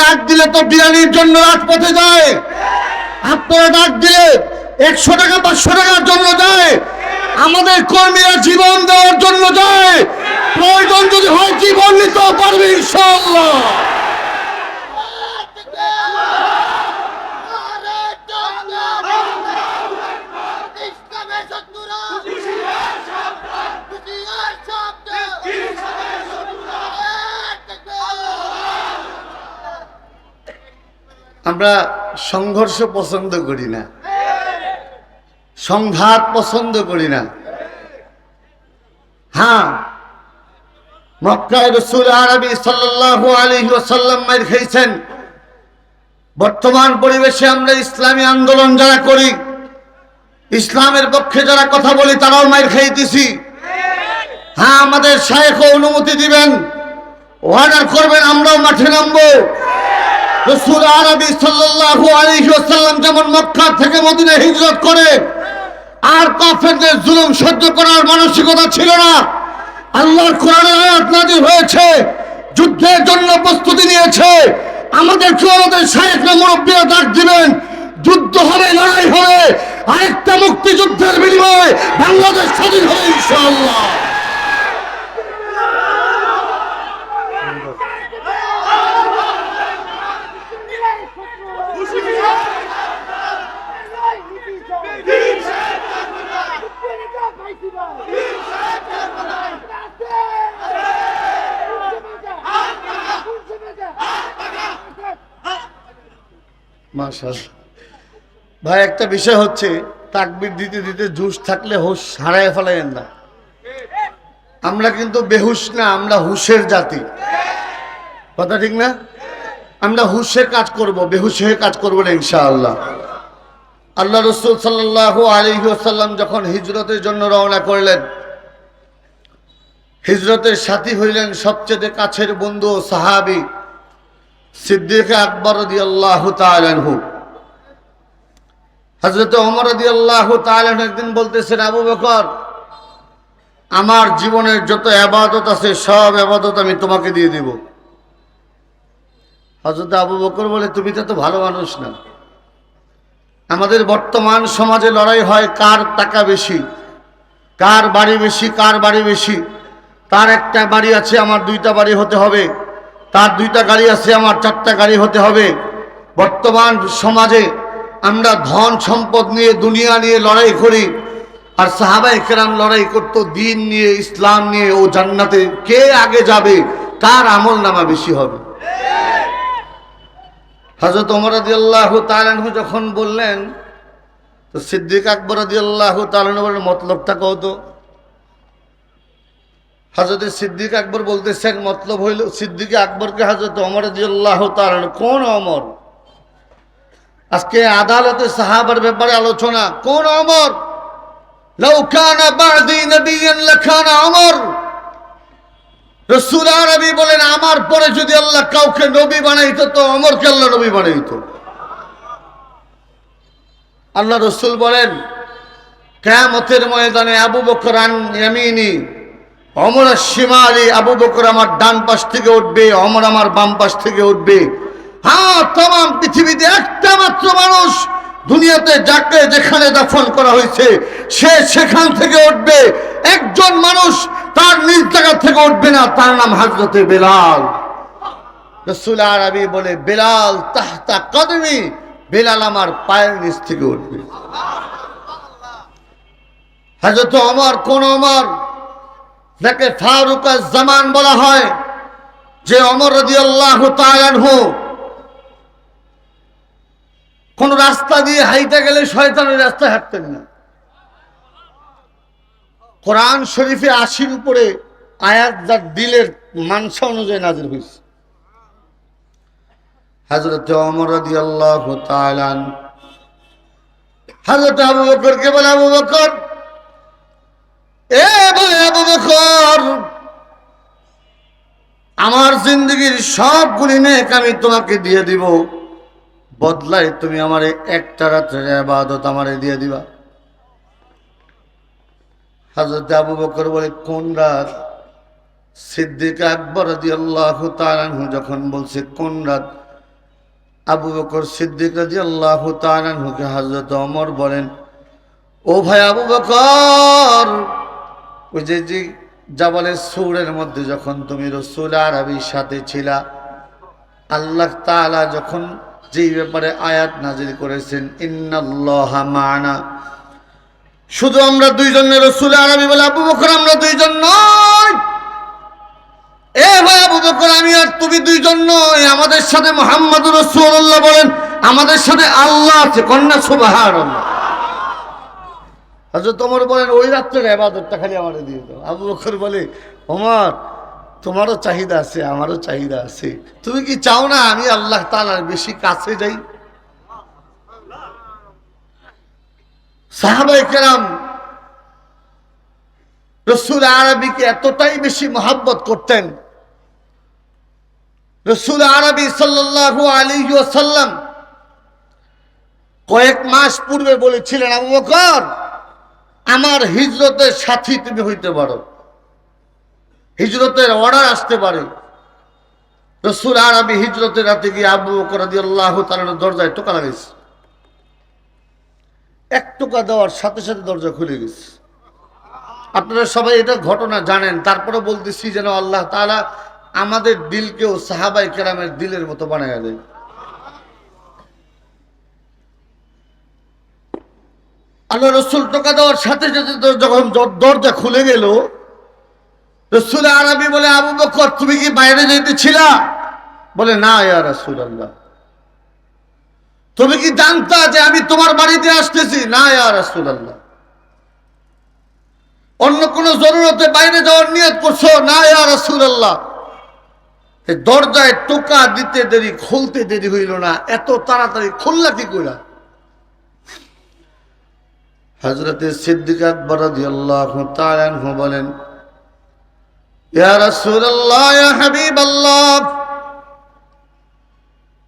ডাক দিলে তো বিরিয়ানির জন্য রাজপথে যায়। আপনারা ডাক দিলে একশো টাকা, পাঁচশো টাকার জন্য যায়। আমাদের কর্মীরা জীবন দেওয়ার জন্য যায়। প্রয়োজন যদি হয় জীবন নিতেও পারবে ইনশাল্লাহ আমরা সংঘর্ষ পছন্দ করি না। সংঘাত পছন্দ করি না। হ্যাঁ মক্কায় রসুল আরবি সাল্লাল্লাহু আলাইহি ওয়াসাল্লাম মাইর খেয়েছেন বর্তমান পরিবেশে আমরা ইসলামী আন্দোলন যারা করি, ইসলামের পক্ষে যারা কথা বলি, তারাও মাইর খাইতেছি। হ্যাঁ আমাদের শায়েখও অনুমতি দিবেন। অর্ডার করবেন, আমরাও মাঠে নামবো। রসুল আরবি সাল্লাল্লাহু আলাইহি ওয়াসাল্লাম যেমন মক্কা থেকে মদিনা হিজরত করে, আর কাফেরদের জুলুম সহ্য করার মানসিকতা ছিল না। আল্লাহর কোরআনের আয়াত নাযিল হয়েছে, যুদ্ধের জন্য প্রস্তুতি নিয়েছে। আমাদেরকে আমাদের শায়েখরা মুরব্বীরা ডাক দিবেন, যুদ্ধ হবে, লড়াই হবে, আরেকটা মুক্তিযুদ্ধের বিনিময়ে বাংলাদেশ স্বাধীন হবে ইনশাআল্লাহ। ভাই, একটা বিষয় হচ্ছে, তাকবির দিতে দিতে জুস থাকলে হুশ হারায় ফেলাইয়েন না। আমরা কিন্তু বেহুশ না, আমরা হুশের জাতি। কথা ঠিক না? আমরা হুশের কাজ করব, বেহুশ হয়ে কাজ করব না, ইনশাআল্লাহ। আল্লাহ রসুল সাল্লাহ আলহি আসাল্লাম যখন হিজরতের জন্য রওনা করলেন, হিজরতের সাথী হইলেন সবচেয়ে কাছের বন্ধু সাহাবি। সিদ্দিক আকবর রদি আল্লাহ তালহু হজরত অমর রদি আল্লাহ তালহ একদিন বলতেছেন, আবু বকর, আমার জীবনের যত আবাদত আছে, সব আবাদত আমি তোমাকে দিয়ে দিব। হজরত আবু বকর বলে, তুমি তো ভালো মানুষ না। আমাদের বর্তমান সমাজে লড়াই হয় কার টাকা বেশি, কার বাড়ি বেশি, কার বাড়ি বেশি? তার একটা বাড়ি আছে, আমার দুইটা বাড়ি হতে হবে। তার দুইটা গাড়ি আছে, আমার চারটা গাড়ি হতে হবে। বর্তমান সমাজে আমরা ধন সম্পদ নিয়ে, দুনিয়া নিয়ে লড়াই করি, আর সাহাবাই কেরাম লড়াই করত, দিন নিয়ে, ইসলাম নিয়ে, ও জান্নাতে কে আগে যাবে কার আমল নামা বেশি হবে। হজরত ওমর আদি আল্লাহ তালানহু যখন বললেন, তো সিদ্দিক আকবর আদি আল্লাহ তালানহু বলেন মতলবটা কত হজরত সিদ্দিক আকবর বলতেছেন, মতলব হইল সিদ্দিক আকবরকে হজরত অমর আদি আল্লাহ কোন অমর আজকে আদালতে সাহাবার ব্যাপারে আলোচনা, কোন অমর লৌকানা বাদি নবিয়ান লাখানা অমর রসুল আরবি বলেন, আমার পরে যদি আল্লাহ কাউকে নবী বানাইতো, তো অমরকে আল্লাহ নবী বানাইতো। আল্লাহ রসুল বলেন, কেয়ামতের ময়দানে আবু বকর আন ইয়ামিনী অমর সীমালি আবু বকর আমার ডান পাশ থেকে উঠবে, অমর আমার বাম পাশ থেকে উঠবে। হ্যাঁ তমাম পৃথিবীতে একটা মাত্র মানুষ দুনিয়াতে যাকে যেখানে দাফন করা হয়েছে, সে সেখান থেকে উঠবে। একজন মানুষ তার নিজ জায়গা থেকে উঠবে না, তার নাম হাজরতে বেলাল। রসুল আরবি বলে, বেলাল তাহতা কদমি, বেলাল আমার পায়ের নিচ থেকে উঠবে। হাজরত অমর কোন অমর যাকে ফারুক জামান বলা হয়, যে অমর রদি আল্লাহ তালানহু কোন রাস্তা দিয়ে হাইতে গেলে শয়তানের রাস্তায় হাঁটতেন না। কোরআন শরীফে আশির উপরে আয়াত যার দিলের মানসা অনুযায়ী নাজির হয়েছে হাজরত অমর হাজরত আবু বকরকে বলে, আবু বকর আমার জিন্দগির সবগুলি নেক আমি তোমাকে দিয়ে দিব। বদলাই তুমি আমার একটা রাত্রের আবাদত আমারে দিয়ে দিবা। হাজরত আবু বকর বলে, কোন রাত? সিদ্দিক আকবর আল্লাহ তালানহু যখন বলছে, কোন রাত? আবু বকর সিদ্দিক রাজি আল্লাহ তালানহুকে হজরত অমর বলেন, ও ভাই আবু বকর ওই যে যে জাবালের সুরের মধ্যে যখন তুমি রসুল আরবির সাথে ছিলা, আল্লাহ তাআলা যখন যেই ব্যাপারে আয়াত নাজির করেছেন, ইন্নাল্লাহ শুধু আমরা দুইজনের রসুল আরবি বলে আবু বকর আমরা দুইজন নয়। এ ভাই আবু বকর, আমি আর তুমি দুইজন নয়। আমাদের সাথে মোহাম্মদ রসুল্লাহ বলেন, আমাদের সাথে আল্লাহ আছে, কন্যা সুবাহার হজরত তোমার বলেন, ওই রাত্রের এবাদতটা খালি আমার দিয়ে দাও। আবু বকর বলে, ওমর, তোমারও চাহিদা আছে, আমারও চাহিদা আছে। তুমি কি চাও না আমি আল্লাহ তালার বেশি কাছে যাই? সাহাবাই কেরাম রসুল আরবিকে এতটাই বেশি মহাব্বত করতেন। রসুল আরবি সাল্লাল্লাহু আলাইহি ওয়াসাল্লাম কয়েক মাস পূর্বে বলেছিলেন, আবু বকর আমার হিজরতের সাথী তুমি হইতে পারো। হিজরতের অর্ডার আসতে পারে। রসুল আর আমি হিজরতের রাতে গিয়ে আবু করা দিয়ে আল্লাহ তার দরজায় টোকা লাগাইছে। এক টোকা দেওয়ার সাথে সাথে দরজা খুলে গেছে। আপনারা সবাই এটা ঘটনা জানেন, তারপরে বলতেছি যেন আল্লাহ তাআলা আমাদের দিলকেও সাহাবাই কেরামের দিলের মতো বানায় দেয়। আল্লাহ রসুল টোকা দেওয়ার সাথে সাথে যখন দরজা খুলে গেল, রসুল আরবি বলে, আবু বকর, তুমি কি বাইরে যেতেছিলা বলে, না, ইয়া রসুল আল্লাহ তুমি কি জানতা যে আমি তোমার বাড়িতে আসতেছি? না, ইয়া রসুল আল্লাহ অন্য কোন জরুরতে বাইরে যাওয়ার নিয়ত করছ? না, ইয়া রসুল আল্লাহ দরজায় টোকা দিতে দেরি, খুলতে দেরি হইল না। এত তাড়াতাড়ি খুললা কি কইরা? হজরতে সিদ্দিক আকবর বলেন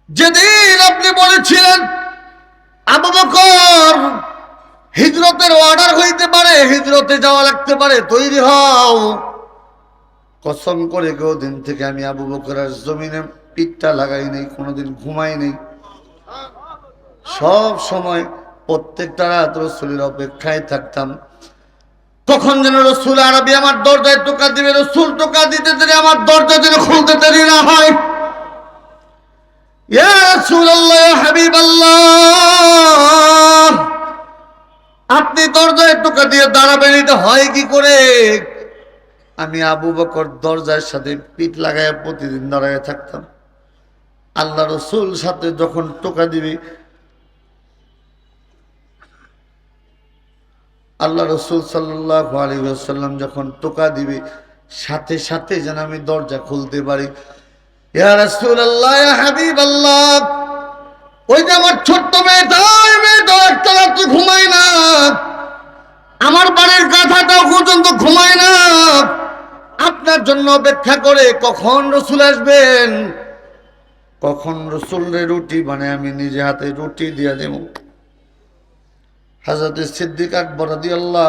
যেদিন আপনি বলেছিলেন আবু বকর হিজরতের অর্ডার হইতে পারে, হিজরতে যাওয়া লাগতে পারে, তৈরি হও। কসম করে কেউ দিন থেকে আমি আবু বকরের জমিনে পিঠটা লাগাই নেই, কোনোদিন ঘুমাই নেই। সব সময় প্রত্যেকটা রাত রসুলের অপেক্ষায় থাকতাম। তখন যেন রসুল আরবি আমার দরজায় টোকা দিবে, রসুল টোকা দিতে দেরি আমার দরজা যেন খুলতে দেরি না হয়। আপনি দরজায় টোকা দিয়ে দাঁড়াবেন, এটা হয় কি করে? আমি আবু বকর দরজার সাথে পিঠ লাগায় প্রতিদিন দাঁড়ায় থাকতাম। আল্লাহ রসুল সাথে যখন টোকা দিবি আল্লাহ রসুল সাল্লাহ যখন টোকা দিবে, সাথে সাথে যেন আমি দরজা খুলতে পারি। যে আমার ছোট্ট একটা ঘুমায় না। আমার বাড়ির পর্যন্ত ঘুমায় না। আপনার জন্য অপেক্ষা করে কখন রসুল আসবেন? কখন রসুলের রুটি মানে আমি নিজে হাতে রুটি দিয়ে দেব। হাজরত সিদ্দিক আকবর রাদি আল্লাহ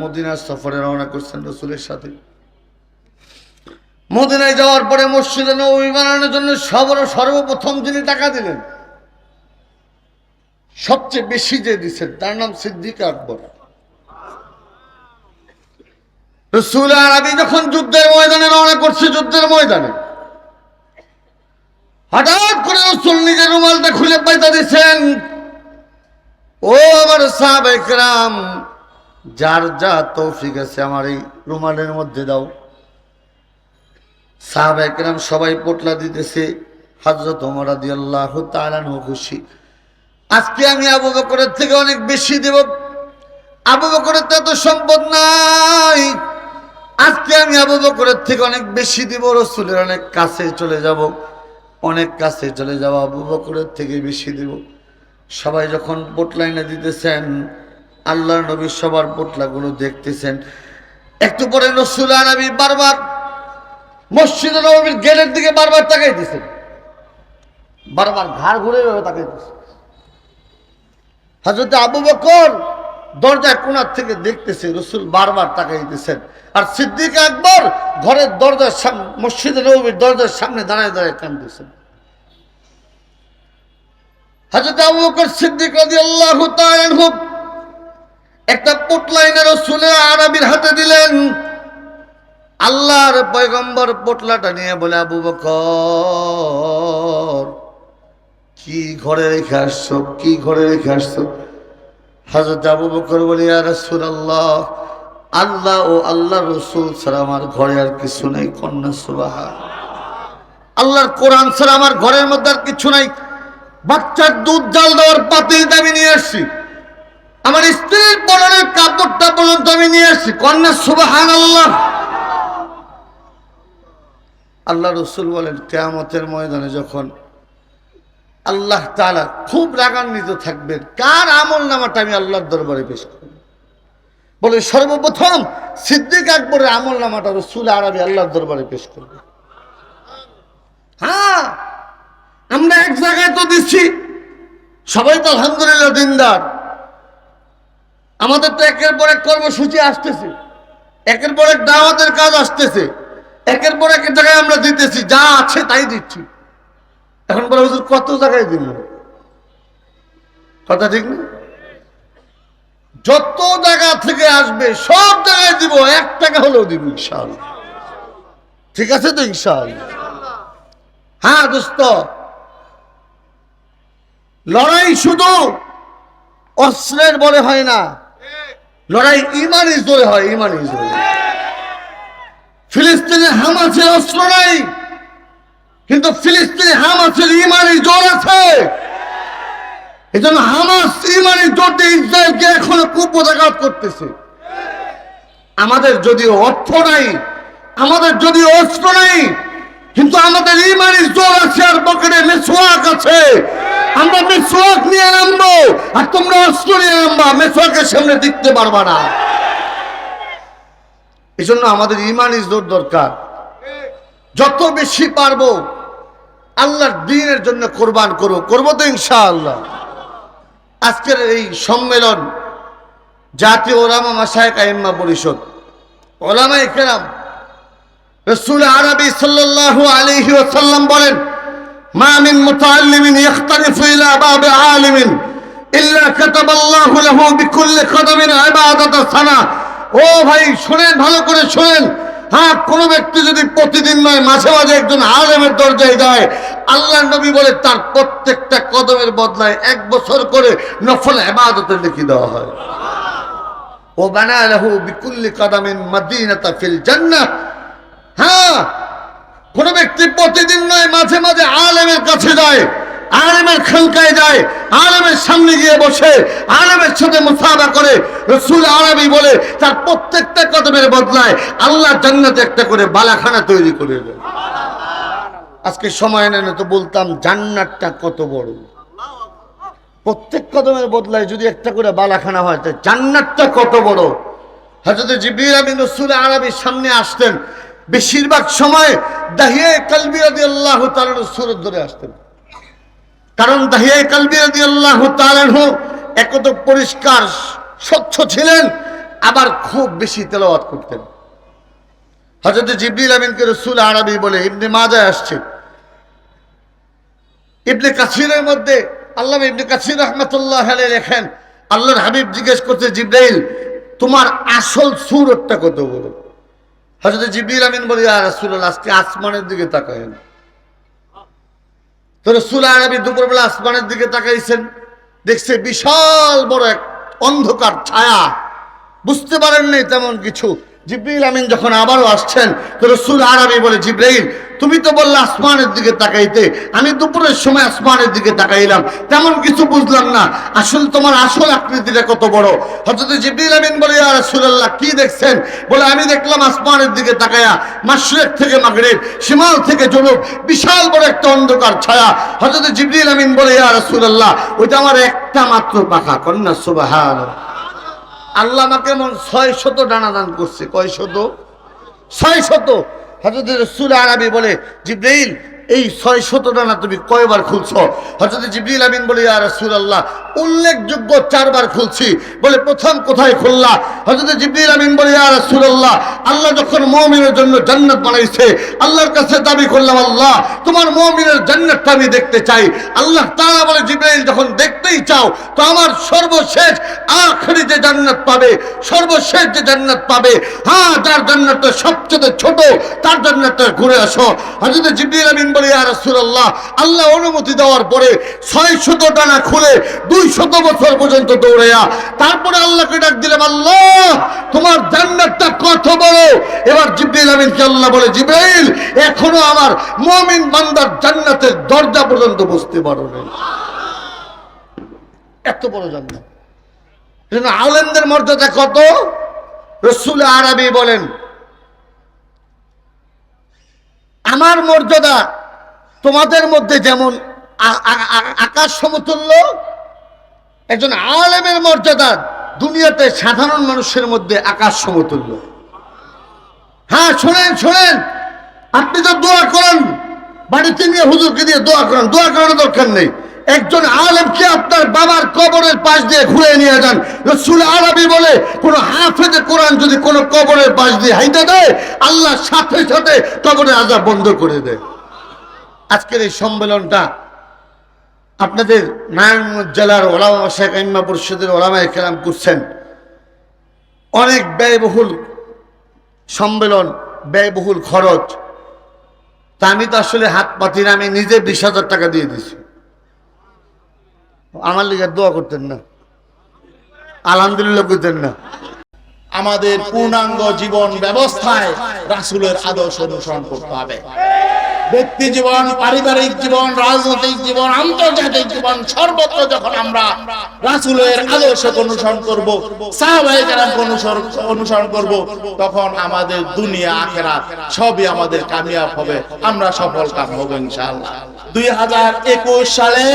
মদিনার সফরে রওনা করছেন রসুলের সাথে। মদিনায় যাওয়ার পরে মসজিদে নবী বানানোর জন্য সবর সর্বপ্রথম যিনি টাকা দিলেন, সবচেয়ে বেশি যে দিচ্ছেন তার নাম সিদ্দিক আকবর। রসুল আরবি যখন যুদ্ধের ময়দানে রওনা করছে, যুদ্ধের ময়দানে, হঠাৎ করে রসুল নিজের রুমালটা খুলে পাইতা দিচ্ছেন ও আমার সাহাবাইকরাম যার যা তৌফিক আছে আমার এই রুমালের মধ্যে দাও। সাহাবাইকরাম সবাই পোটলা দিতেছে হজরত ওমর তাআলা আনহু খুশি। আজকে আমি আবু বকরের থেকে অনেক বেশি দেব। আবু বকরের তো এত সম্পদ নাই। আজকে আমি আবু বকরের থেকে অনেক বেশি দিব, রসুলের অনেক কাছে চলে যাব। অনেক কাছে চলে যাব আবু বকরের থেকে বেশি দিব। সবাই যখন পোটলাইনে দিতেছেন আল্লাহ নবী সবার পোটলাগুলো দেখতেছেন। একটু পরে রসুল আরবি বারবার মসজিদ নবীর গেটের দিকে বারবার তাকাইতেছেন বারবার ঘাড় ঘুরে এভাবে তাকাইতেছে হাজরত আবু বকর দরজার কোনার থেকে দেখতেছে, রসুল বারবার তাকাইতেছেন আর সিদ্দিক আকবর ঘরের দরজার সামনে মসজিদ নবীর দরজার সামনে দাঁড়ায় দাঁড়ায় কান্দতেছেন হযরত আবু বকর সিদ্দিক রাদিয়াল্লাহু তাআলা একটা পোটলাইনের রসুলের আরবির হাতে দিলেন, আল্লাহর পয়গম্বর পোটলাটা নিয়ে বলে, আবু বকর, কি ঘরে রেখে আসছো? কি ঘরে রেখে আসছো? হাজরত আবু বকর বলি আর রসুল আল্লাহ আল্লাহ ও আল্লাহ রসুল ছাড়া আমার ঘরে আর কিছু নেই, কন্যা সুবাহ আল্লাহর কোরআন ছাড়া আমার ঘরের মধ্যে আর কিছু নাই। বাচ্চার দুধ জাল দেওয়ার পাতিলটা আমি নিয়ে আসছি। আমার স্ত্রীর পরনের কাপড়টা পর্যন্ত আমি নিয়ে আসছি। কন্যা সুবাহান আল্লাহ আল্লাহ রসুল বলেন, কেয়ামতের ময়দানে যখন আল্লাহ তাআলা খুব রাগান্বিত থাকবেন, কার আমল নামাটা আমি আল্লাহর দরবারে পেশ করব? বলে, সর্বপ্রথম সিদ্দিক আকবরের আমল নামাটা রসুল আরবি আল্লাহর দরবারে পেশ করবে। হ্যাঁ আমরা এক জায়গায় তো দিচ্ছি। সবাই তো আলহামদুলিল্লাহ দিনদার। আমাদের তো একের পর এক কর্মসূচি আসতেছে। একের পর এক দাওয়াতের কাজ আসতেছে। একের পর এক জায়গায় আমরা দিতেছি, যা আছে তাই দিচ্ছি। এখন বলে, হুজুর, কত জায়গায় দিন? কথা ঠিক না? যত জায়গা থেকে আসবে, সব জায়গায় দিব, এক টাকা হলেও দিব, ইনশাআল্লাহ। ঠিক আছে তো, ইনশাআল্লাহ? হ্যাঁ দোস্ত। লড়াই শুধু অস্ত্রের বলে হয় না। লড়াই ইমানই জোরে হয় ইমানই জোরে। ফিলিস্তিনে হামাসের অস্ত্র নাই, কিন্তু ফিলিস্তিনি হামাসের জোর আছে। এই জন্য হামাস ইমানই জোর দিয়ে ইসরায়েলকে এখনও কুপদাঘাত করতেছে। আমাদের যদি অর্থ নাই, আমাদের যদি অস্ত্র নাই, কিন্তু আমাদের ইমানের জোর আছে আর পকেটে মেসোয়াক আছে। আমরা মেসোয়াক নিয়ে নামবো আর তোমরা অস্ত্র নিয়ে নামবা। মেসোয়াকের সামনে দেখতে পারবা না। এই জন্য আমাদের ইমানই জোর দরকার। যত বেশি পারব, আল্লাহর দিনের জন্য কোরবান করব। করব তো ইনশাআল্লাহ। আজকের এই সম্মেলন জাতীয় ওলামা মাসায়ক আইম্মা পরিষদ। ওলামা কেরাম রসুল আরবি সাল্লাল্লাহু আলাইহি ওয়াসাল্লাম বলেন মা মিন মুতাআল্লিমিন ইখতালিফু ইলা বাব আলিমিন ইল্লা কাতাবাল্লাহু লাহু বিকুল্লি কদমিন ইবাদাত সানা। ও ভাই, শুনেন, ভালো করে শুনেন। হ্যাঁ কোন ব্যক্তি যদি প্রতিদিন নয়, মাঝে মাঝে একজন আলেমের দরজায় যায় আল্লাহ নবী বলে তার প্রত্যেকটা কদমের বদলায় এক বছর করে নফল ইবাদতের লিখে দেওয়া হয়। ও বানা বিকুল্লি কদমিন মাদিনাতা ফিল জান্নাহ। হ্যাঁ কোন ব্যক্তি প্রতিদিন নয়, মাঝে মাঝে আলেমের কাছে যায়, আলেমের খানকায় যায়, আলেমের সামনে গিয়ে বসে, আলেমের সাথে মুসাফা করে। রসুল আরবি বলে তার প্রত্যেকটা কদমের বদলায় আল্লাহ জান্নাতে একটা করে বালাখানা তৈরি করে দেয়। আজকে সময় নেন তো বলতাম জান্নাতটা কত বড়। প্রত্যেক কদমের বদলায় যদি একটা করে বালাখানা হয়, তো জান্নাতটা কত বড়। হজরত জিবির আমিন রসুল আরবির সামনে আসতেন বেশিরভাগ সময় দাহিয়ে কালবি রাদি আল্লাহ তালার সুরত ধরে আসতেন। কারণ দাহিয়ে কালবি রাদি আল্লাহ তালাহ একত পরিষ্কার, স্বচ্ছ ছিলেন, আবার খুব বেশি তেলাওয়াত করতেন। হজরত জিবরিল আমিনকে রসুল আরবি বলে ইবনে মাজায় আসছে। ইবনে কাসিরের মধ্যে আল্লাহ ইবনে কাসির রহমতুল্লাহ আলাই লেখেন, আল্লাহর হাবিব জিজ্ঞেস করছে, জিব্রাইল, তোমার আসল সুরতটা কত বড়? হজরত জিবির আমিন বলি আর রাসূলুল্লাহ, আজকে আসমানের দিকে তাকায়েন। তো রসুল আরবি দুপুরবেলা আসমানের দিকে তাকাইছেন। দেখছে বিশাল বড় এক অন্ধকার ছায়া। বুঝতে পারেন নাই তেমন কিছু। জিব্রাইল আমিন যখন আবারও আসছেন, তো রসুল আরবি বলে জিব্রাইল তুমি তো বললে আসমানের দিকে তাকাইতে। আমি দুপুরের সময় আসমানের দিকে তাকাইলাম। তেমন কিছু বুঝলাম না। আসলে তোমার আসল আকৃতিটা কত বড়। হজরত জিব্রাইল আমিন বলে, ইয়া রাসূলুল্লাহ, কি দেখছেন? বলে, আমি দেখলাম আসমানের দিকে তাকায়া মাশরিক থেকে মাগরিব, শিমাল থেকে জনুব, বিশাল বড় একটা অন্ধকার ছায়া। হজরত জিব্রাইল আমিন বলে, ইয়া রাসূলুল্লাহ, ওইটা আমার একটা মাত্র পাখা। কন্যা, সুবহানাল্লাহ। আল্লাহ আমাকে এমন ছয় শত ডানা দান করছে। কয় শত ছয় শত হজরত রসুল আরবি বলে জিব্রাইল এই ছয় শত ডানা তুমি কয়বার খুলছো? হজরত জিবরিল আমিন বলে, ইয়া রাসূলুল্লাহ, উল্লেখযোগ্য চারবার খুলছি। বলে, প্রথম কোথায় খুললা? হজরত জিবরিল আমিন বলে, ইয়া রাসূলুল্লাহ, আল্লাহ যখন মুমিনের জন্য জান্নাত বানাইছে, আল্লাহর কাছে দাবি করলাম, আল্লাহ, তোমার মুমিনের জান্নাতটা আমি দেখতে চাই। আল্লাহ তাআলা বলে জিবরাইল যখন দেখতেই চাও, তো আমার সর্বশেষ আখরি যে জান্নাত পাবে, সর্বশেষ যে জান্নাত পাবে হ্যাঁ যার জান্নাতটা সবচেয়ে ছোট, তার জান্নাতটা ঘুরে আসো। হযরত জিবরিল আমিন বলে, ইয়া রাসূলুল্লাহ, আল্লাহ অনুমতি দেওয়ার পরে 600 ডানা খুলে 200 বছর পর্যন্ত দৌড়াইয়া তারপরে আল্লাহকে ডাক দিলাম, আল্লাহ, তোমার জান্নাতটা কত বড়? এবার জিবরিল আমিনকে আল্লাহ বলে, জিবরাইল, এখনও আমার মুমিন বান্দার জান্নাতের দরজা পর্যন্ত বসতে পারো এত বড় জান্নাত। এজন্য আলেমদের মর্যাদা কত? রসুল আরবি বলেন, আমার মর্যাদা তোমাদের মধ্যে যেমন আকাশ সমতুল্য, একজন আলেমের মর্যাদা দুনিয়াতে সাধারণ মানুষের মধ্যে আকাশ সমতুল্য। হ্যাঁ শোনেন শোনেন, আপনি তো দোয়া করেন বাড়িতে নিয়ে হুজুরকে দিয়ে দোয়া করেন, দোয়া করানোর দরকার নেই। একজন আলেমকে আপনার বাবার কবরের পাশ দিয়ে ঘুরে নিয়ে যান। রসুল আরবি বলে, কোন হাফেজে কোরআন যদি কোনো কবরের পাশ দিয়ে হাইতে দেয়, আল্লাহ সাথে সাথে কবরের আজাব বন্ধ করে দেয়। আজকের এই সম্মেলনটা আপনাদের নারায়ণগঞ্জ জেলার ওলামা শেখ ইম্মা পরিষদের ওলামায় কেরাম করছেন। অনেক ব্যয়বহুল সম্মেলন, ব্যয়বহুল খরচ। তা আমি তো আসলে হাত পাতি না আমি নিজে বিশ হাজার টাকা দিয়ে দিছি আমার লিগে দোয়া করতেন না। আলহামদুলিল্লাহ করতেন না। আমাদের পূর্ণাঙ্গ জীবন ব্যবস্থায় রাসূলের আদর্শ অনুসরণ করতে হবে। ব্যক্তি জীবন, পারিবারিক জীবন, রাজনৈতিক জীবন, আন্তর্জাতিক জীবন, সর্বত্র যখন আমরা রাসূলের আদর্শ অনুসরণ করব সাহাবায়ে অনুসরণ করব, তখন আমাদের দুনিয়া, আখেরাত সবই আমাদের কামিয়াব হবে। আমরা সফল কাম হব ইনশাআল্লাহ। 2021 সালে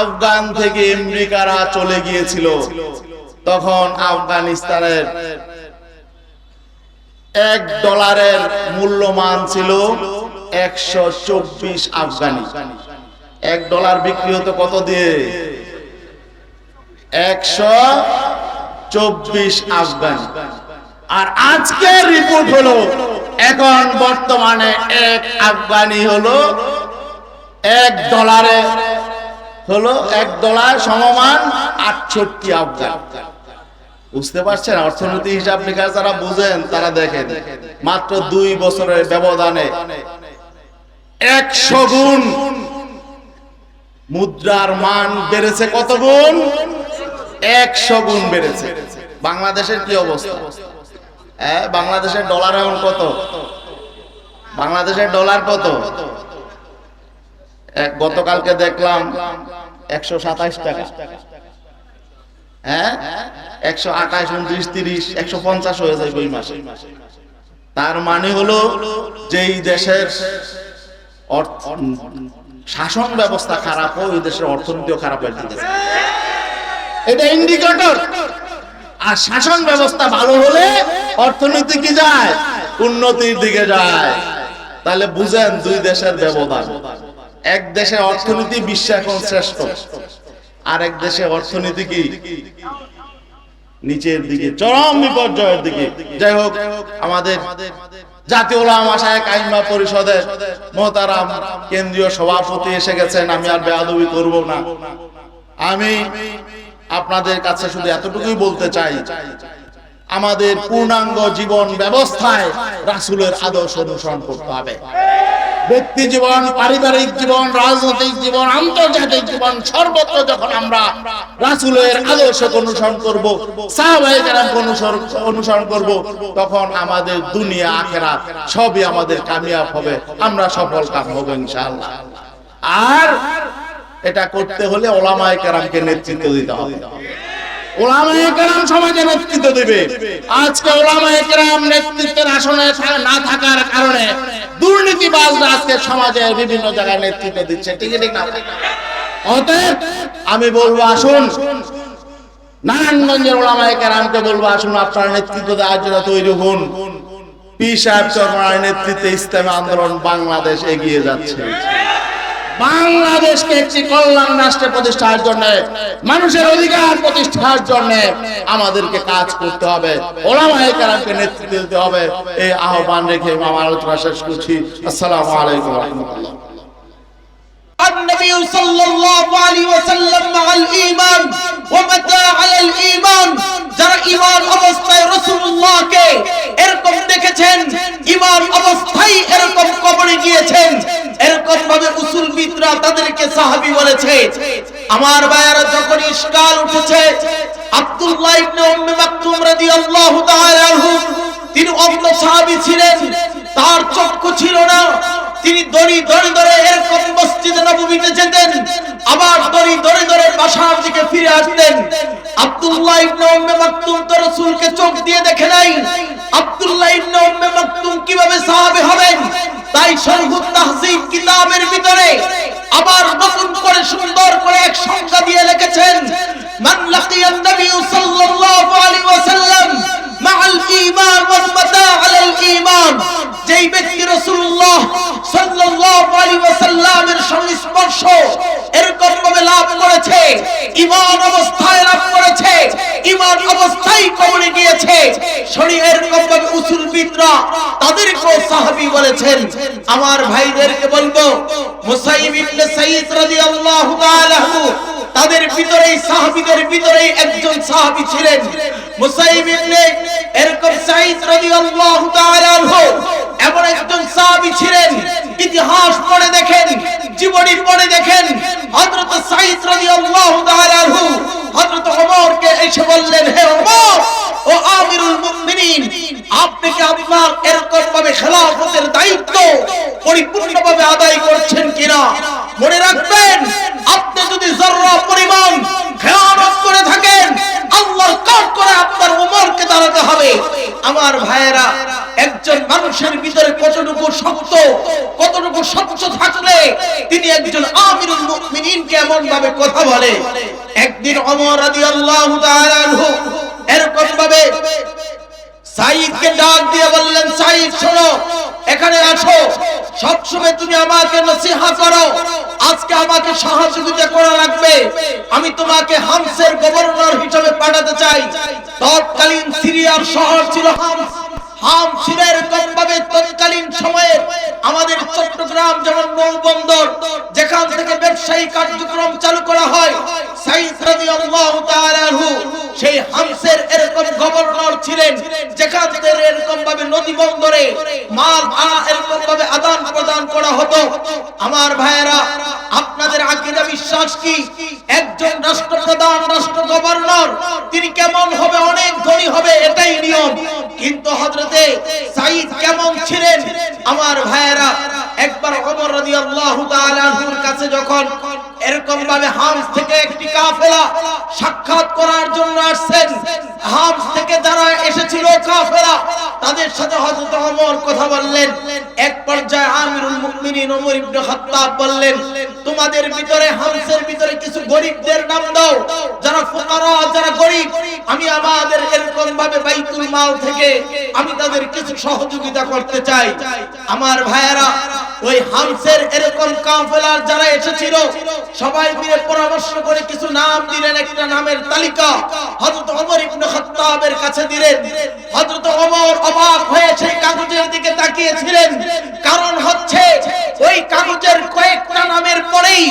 আফগান থেকে আমেরিকারা চলে গিয়েছিল। তখন আফগানিস্তানের এক ডলারের মূল্যমান ছিল একশো চব্বিশ আফগানি। এক ডলার বিক্রি হতো কত দিয়ে? একশো চব্বিশ আফগানি। আর রিপোর্ট হলো, এখন বর্তমানে আফগানি হলো ডলারে হলো ডলার সমমান আটষট্টি বুঝতে পারছেন? অর্থনীতি হিসাব নিকাশ যারা বুঝেন, তারা দেখেন, মাত্র দুই বছরের ব্যবধানে একশো গুণ। মুদ্রার মান বেড়েছে কত গুণ? একশো গুণ বেড়েছে। বাংলাদেশের কি অবস্থা? হ্যাঁ বাংলাদেশের ডলার এখন কত? বাংলাদেশের ডলার কত? গতকালকে দেখলাম একশো সাতাইশ টাকা। হ্যাঁ একশো আঠাশ উনত্রিশ তিরিশ, একশো পঞ্চাশ হয়ে যায় তার মানে হলো যেই দেশের শাসন ব্যবস্থা খারাপ হয় ওই দেশের অর্থনীতিও খারাপ হয়ে যেতেছে। এটা ইন্ডিকেটর আর শাসন ব্যবস্থা ভালো হলে অর্থনীতি কি যায়? উন্নতির দিকে যায়। তাহলে বুঝেন দুই দেশের ব্যবধান। এক দেশের অর্থনীতি বিশ্বে এখন শ্রেষ্ঠ। আর এক দেশে অর্থনীতি কি? নিচের দিকে, চরম বিপর্যয়ের দিকে। যাই হোক, আমাদের এসে গেছেন, আমি আর বেয়াদবি করব না। আমি আপনাদের কাছে শুধু এতটুকুই বলতে চাই, আমাদের পূর্ণাঙ্গ জীবন ব্যবস্থায় রাসুলের আদর্শ অনুসরণ করতে হবে। ব্যক্তি জীবন, পারিবারিক জীবন, রাজনৈতিক জীবন, আন্তর্জাতিক জীবন, সর্বত্র যখন আমরা রাসুলের আদর্শ অনুসরণ করব অনুসরণ অনুসরণ করব, তখন আমাদের দুনিয়া, আখেরাত সবই আমাদের কামিয়াব হবে। আমরা সফল কাম হব ইনশাআল্লাহ। আর এটা করতে হলে ওলামায়ে কেরামকে নেতৃত্ব দিতে হবে। সমাজে আমি বলব, আসুন। নারায়ণগঞ্জের ওলামায়ে কেরামকে বলব, আসুন, আপনারা নেতৃত্ব দেওয়ার জন্য তৈরি হন। পি সাহেব চরমার নেতৃত্বে ইসলামী আন্দোলন বাংলাদেশ এগিয়ে যাচ্ছে। বাংলাদেশকে একটি কল্যাণ রাষ্ট্রে প্রতিষ্ঠার জন্য মানুষের অধিকার প্রতিষ্ঠার জন্য আমাদেরকে কাজ করতে হবে ওলামায়ে কেরামকে নেতৃত্ব দিতে হবে এই আহ্বান রেখে আমি আমার আলোচনা শেষ করছি আসসালামু আলাইকুম ওয়া রাহমাতুল্লাহ النبي صلى الله عليه وسلم مع الإيمان ومتى على الإيمان যারা ইমান অবস্থায় রাসূলুল্লাহকে এরকম দেখেছেন ইমান অবস্থায় এরকম কবরে গিয়েছেন, এরকম ভাবে উসুলবিদরা তাদেরকে সাহাবী বলেছে। আমার ভাইয়ারা যখন ইশকাল উঠেছে, আব্দুল্লাহ ইবনে উম্মে মাকতুম রাদিয়াল্লাহু তাআলা তিনি অন্ধ সাহাবী ছিলেন, তার চক্ষু ছিল না তিনি দড়ি ধরে ধরে এরকম মসজিদে নববীতে যেতেন, আবার দড়ি ধরে ধরে বাসার দিকে ফিরে আসতেন। আব্দুল্লাহ ইবনে উম্মে মাকতুম তো রাসূলকে চোখ দিয়ে দেখে নাই। আব্দুল্লাহ ইবনে উম্মে মাকতুম কীভাবে সাহাবী হবেন? তাই শরহুত তাহযীব কিতাবের ভিতরে আবার নতুন করে সুন্দর করে এক সংজ্ঞা দিয়ে লিখেছেন, মান লাকিয়ান নবী সাল্লাল্লাহু আলাইহি ওয়াসাল্লাম মাআল ঈমান ওয়াল মাতা আলাল ঈমান যেই ব্যক্তি আলাইহি ওয়াসাল্লামের সংস্পর্শ এরকম ভাবে লাভ করেছে, ঈমান অবস্থায় লাভ করেছে, ঈমান অবস্থায় কবরে গিয়েছে এরকম ভাবে বলেছেন। আমার ভাইদেরকে বলব, মুসাইব ইবনে সাইদ রাদিয়াল্লাহু তাআলা তাদের ভিতরেই, সাহাবীদের ভিতরেই একজন সাহাবী ছিলেন। মুসাইব ইবনে এরকম সাইদ রাদিয়াল্লাহু তাআলা এমন একজন সাহাবী ছিলেন, ইতিহাস পড়ে দেখেন, জীবনী পড়ে দেখেন, হযরত সাইদ রাদিয়াল্লাহু তাআলা আনহু, হযরত ওমরকে এসে বললেন, হে ওমর, ও আমিরুল মুমিনিন, আপনি কি আপনার এরকম ভাবে খেলাফতের দায়িত্ব পরিপূর্ণভাবে আদায় করছেন কিনা মনে রাখবেন আপনি যদি জররা পরিমাণ খেয়ানত করে থাকেন আল্লাহর কাট করে আপনার উমরকে দাঁড়াতে হবে আমার ভাইয়েরা একজন মানুষের ভিতরে কতটুকু শক্ত কতটুকু স্বচ্ছ থাকলে তিনি একজন আমিরুল মুমিনিনকে এমন ভাবে কথা বলে? একদিন ওমর রাদিয়াল্লাহু তাআলা আনহু এরকম ভাবে সাইদকে ডাক দিয়ে বললেন সাইদ শোনো, এখানে আসো। সবসময় তুমি আমাকে নসিহা করো। আজকে আমাকে সহযোগিতা করা লাগবে। আমি তোমাকে হামসের গভর্নর হিসেবে পাঠাতে চাই। তৎকালীন সিরিয়ার শহর ছিল হামস। হাম ছিল এরকম ভাবে তৎকালীন সময়ে আমাদের চট্টগ্রাম যেমন নৌবন্দর, যেখান থেকে ব্যবসায়ী কার্যক্রম চালু করা হয় সাইদ রাদিয়াল্লাহু তাআলা সেই হামসের এরকম গভর্নর ছিলেন। যেখান থেকে এরকম ভাবে নদী বন্দরে মাল এরকম ভাবে আদান প্রদান করা হতো, আমার ভাইয়েরা, আপনাদের বিশ্বাস কি? একজন রাষ্ট্রপ্রধান, রাষ্ট্র গভর্নর, তিনি কেমন হবে, অনেক ধনী হবে, এটাই নিয়ম। কিন্তু হযরতে সাইদ কেমন ছিলেন? আমার ভাইয়েরা, একবার আনহুর কাছে যখন এরকম ভাবে হামস থেকে একটি কাফেলা সাক্ষাৎ করার জন্য আসছেন। হামস থেকে যারা এসেছিল কাফেলা, তাদের সাথে হযরত ওমর কথা বললেন। এক পর্যায়ে আমিরুল মুমিনিন ওমর ইবনে খাত্তাব বললেন, তোমাদের ভিতরে হামসের ভিতরে কিছু গরিবদের নাম দাও। যারা ফুকারা, যারা গরিব, আমি আমাদের এরকম ভাবে বাইতুল মাল থেকে আমি তাদের কিছু সহযোগিতা করতে চাই। আমার ভাইয়েরা ওই হামসের এরকম কাফেলার যারা এসেছিল, সবাই মিলে পরামর্শ করে কিছু নাম দিলেন একটা নামের তালিকা। হযরত ওমর ইবনে খাত্তাবের কাছে দিলেন। হযরত ওমর অবাক হয়ে সেই কাগজের দিকে তাকিয়েছিলেন। কারণ হচ্ছে, ওই কাগজের কয়েকটা নামের পরেই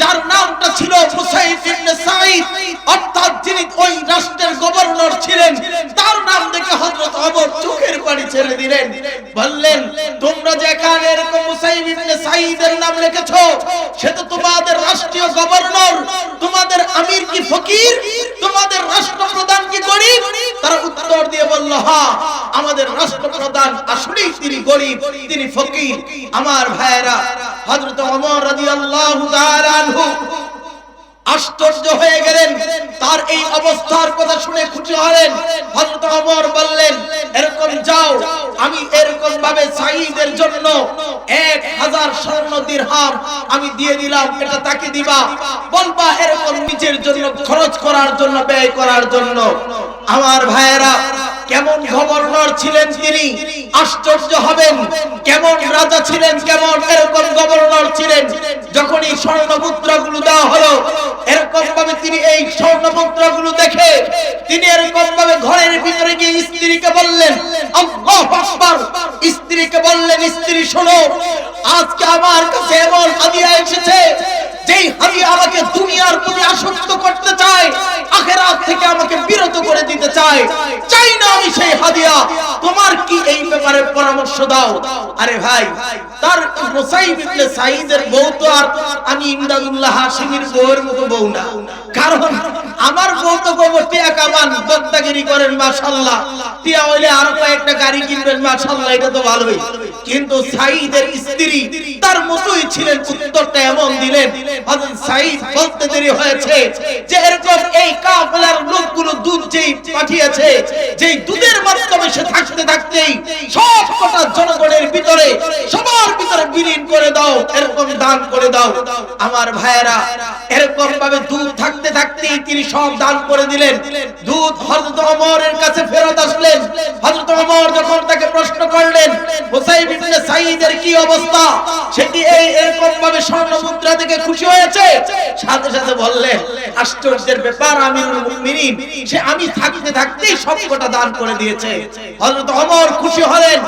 যার নামটা ছিল মুসাইফ ইবনে সাঈদ, অর্থাৎ যিনি ওই রাষ্ট্রের গভর্নর ছিলেন, তার নাম দেখে হযরত ওমর চোখের পানি ছেড়ে দিলেন। বললেন, তোমরা যে এখানে এরকম মুসাইফ ইবনে সাঈদের নাম রেখেছো? তোমাদের রাষ্ট্রীয় গভর্নর। তোমাদের আমির কি ফকির? তোমাদের রাষ্ট্রপ্রধান কি গরিব? তারা উত্তর দিয়ে বলল হ্যাঁ আমাদের রাষ্ট্রপ্রধান আসলেই তিনি গরিব, তিনি ফকির। আমার ভাইয়েরা, হযরত ওমর রাদিয়াল্লাহু তাআলা আশ্চর্য হয়ে গেলেন। তার এই অবস্থার কথা শুনে খুশি হলেন। হযরত ওমর বললেন, এরকম যাও, আমি এরকম ভাবে সাঈদের জন্য 1000 স্বর্ণ দিরহাম আমি দিয়ে দিলাম, এটা তাকে দিবা। বলবা, এরকম নিজের জন্য খরচ করার জন্য, ব্যয় করার জন্য। আমার ভাইয়েরা কেমন গভর্নর ছিলেন তিনি? আশ্চর্য হবেন। কেমন রাজা ছিলেন? কেমন এরকম গভর্নর ছিলেন? যখন এই স্বর্ণ মুদ্রাগুলো দেওয়া হলো এরকম ভাবে তিনি এই স্বর্ণগুলো দেখে তিনি এরকম ভাবে ঘরের ভিতরে গিয়ে স্ত্রীকে বললেন স্ত্রীকে বললেন, স্ত্রী, শোনো, আজকে আমার কাছে এমন হাদিয়া এসেছে যেই হাদিয়া আমাকে দুনিয়ার প্রতি আসক্ত করতে চায়, আখেরাত থেকে আমাকে বিরত করে দিতে চায়, চাই না আমি সেই হাদিয়া তোমার কি এই ব্যাপারে পরামর্শ দাও? আরে ভাই, তার মুসাইব ইবনে সাঈদের বউ তো আর আমি ইমদাদুল্লাহ হাশিমির বউয়ের মতো বউ না। কারণ আমার বউ তো গোবর টিয়া কামান দত্তাগিরি করেন, মাশাআল্লাহ। টিয়া হইলে আরও কয়েকটা গাড়ি কিনবেন, মাশাআল্লাহ, এটা তো ভালোই। কিন্তু সাঈদের স্ত্রী তার মতোই ছিলেন, উত্তরটা এমন দিলেন হযরত সাঈদ বলতে দেরি হয়েছে যে এরকম এই লোকগুলো দুধ যেই পাঠিয়েছে, যেই দুধের মাধ্যমে সে থাকতে থাকতেই সব কটা জনগণের ভিতরে, সবার ভিতরে বিলীন করে দাও, এরকম দান করে দাও। আমার ভাইয়েরা, এরকম ভাবে দুধ থাকতে থাকতেই তিনি সব দান করে দিলেন। দুধ কাছে ফেরত আসলেন। যখন তাকে প্রশ্ন করলেন মুসাইব ইবনে সাঈদের কি অবস্থা? সে কি এই এরকম ভাবে স্বর্ণ মুদ্রা থেকে খুশি হয়েছে? সাথে সাথে বললেন আশ্চর্যের ব্যাপার, আমিরুল মুমিনিন, সে আমি থাকতে থাকতেই সবকটা দান করে দিয়েছে। হযরত ওমর খুশি হলেন,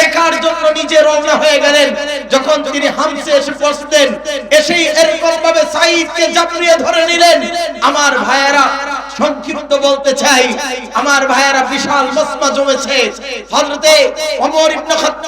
দেখার জন্য নিজে রওনা হয়ে গেলেন। যখন তিনি হামসে এসে পৌঁছতেন এসেই এরকম ভাবে সাঈদকে জাপড়িয়ে ধরে নিলেন। আমার ভাইয়েরা, সংক্ষিপ্ত বলতে চাই, আমার ভাইয়েরা বিশাল মসমা জমেছে। হযরতে ওমর ইবনে খাত্তাব